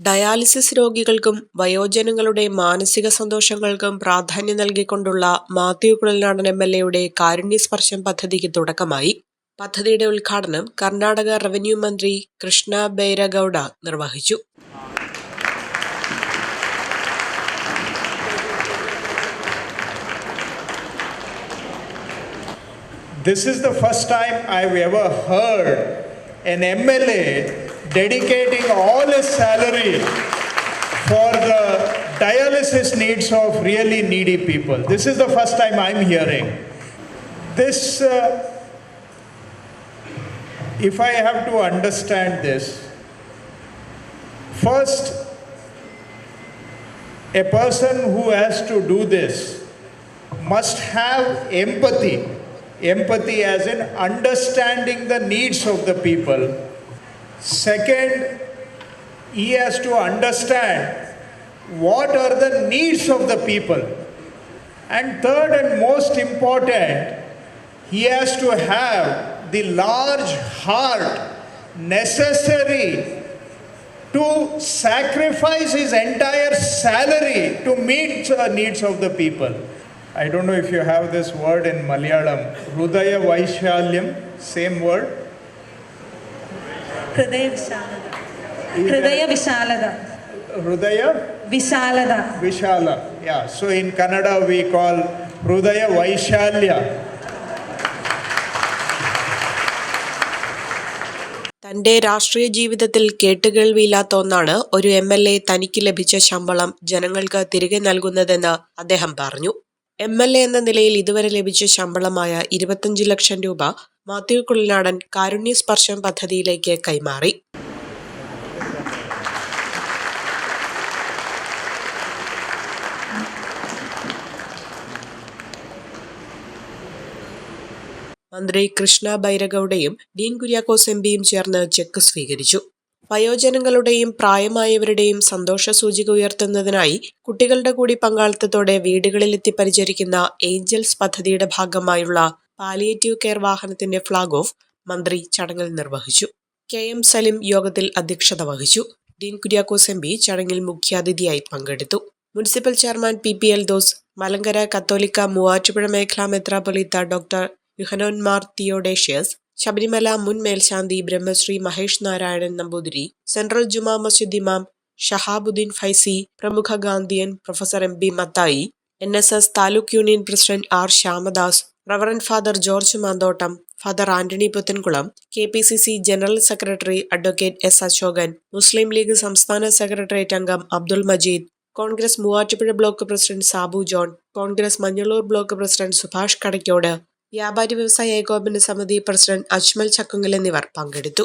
Dialysis രോഗികൾക്കും വയോജനങ്ങളുടെ മാനസിക സന്തോഷങ്ങൾക്കും പ്രാധാന്യം നൽകിക്കൊണ്ടുള്ള മാത്യു കുഴൽനാടൻ എം എൽ എയുടെ കാരുണ്യസ്പർശം പദ്ധതിക്ക് തുടക്കമായി. പദ്ധതിയുടെ ഉദ്ഘാടനം കർണാടക റവന്യൂ മന്ത്രി കൃഷ്ണ ബൈരഗൌഡ നിർവഹിച്ചു. This is the first time I've ever heard an MLA dedicating all his salary for the dialysis needs of really needy people. This is the first time I'm hearing. This, uh, if I have to understand this, first, a person who has to do this must have empathy. Empathy as in understanding the needs of the people. Second, he has to understand what are the needs of the people. And third and most important, he has to have the large heart necessary to sacrifice his entire salary to meet the needs of the people. I don't know if you have this word in Malayalam, Rudaya Vaishalyam, same word. ഹൃദയ വിശാലത ഹൃദയ വിശാലത Rudaya വിശാലത Vishala. Yeah, so in Kannada we call Rudaya Vaishalya. തന്റെ രാഷ്ട്രീയ ജീവിതത്തിൽ കേട്ടുകേൾവിയില്ലാത്ത ഒന്നാണ് ഒരു എം എൽ എ തനിക്ക് ലഭിച്ച ശമ്പളം ജനങ്ങൾക്ക് തിരികെ നൽകുന്നതെന്ന് അദ്ദേഹം പറഞ്ഞു എം എൽ എ എന്ന നിലയിൽ ഇതുവരെ ലഭിച്ച ശമ്പളമായ ഇരുപത്തഞ്ച് ലക്ഷം രൂപ മാത്യു കുളിനാടൻ കാരുണ്യ സ്പർശം പദ്ധതിയിലേക്ക് കൈമാറി. മന്ത്രി കൃഷ്ണ ബൈരഗൌഡയും ഡീൻ കുര്യാക്കോസ് എം പിയും ചേർന്ന് ചെക്ക് സ്വീകരിച്ചു. വയോജനങ്ങളുടെയും പ്രായമായവരുടെയും സന്തോഷ സൂചിക ഉയർത്തുന്നതിനായി കുട്ടികളുടെ കൂടി പങ്കാളിത്തത്തോടെ വീടുകളിലെത്തി പരിചരിക്കുന്ന ഏഞ്ചൽസ് പദ്ധതിയുടെ ഭാഗമായുള്ള പാലിയേറ്റീവ് കെയർ വാഹനത്തിന്റെ ഫ്ളാഗ് ഓഫ് മന്ത്രി ചടങ്ങിൽ നിർവഹിച്ചു. കെ എം സലിം യോഗത്തിൽ അധ്യക്ഷത വഹിച്ചു. ഡീൻ കുര്യാക്കോസ് എം പി ചടങ്ങിൽ മുഖ്യാതിഥിയായി പങ്കെടുത്തു. Municipal chairman P P L Dose Malankara കത്തോലിക്ക മൂവാറ്റുപുഴ മേഖലാ മെത്രാപൊലീത്ത ഡോക്ടർ യുഹനോന്മാർ തിയോഡേഷ്യസ് ശബരിമല മുൻ മേൽശാന്തി ബ്രഹ്മശ്രീ മഹേഷ് നാരായണൻ നമ്പൂതിരി സെൻട്രൽ ജുമാ മസ്ജിദ് ഇമാം ഷഹാബുദ്ദീൻ ഫൈസി പ്രമുഖ Gandhian professor M B Mathai N S S taluk union president R Shyamadas reverend father George Manthottam father Antony Puthenkulam K P C C general secretary advocate S Ashokan Muslim League സംസ്ഥാന secretariat അംഗം Abdul Majeed Congress Muvattupuzha block president Sabu John Congress Manjalloor block president Subhash Kadaikode വ്യാപാരി വ്യവസായ ഏകോപന സമിതി president Ajmal Chakkungal എന്നിവർ പങ്കെടുത്തു.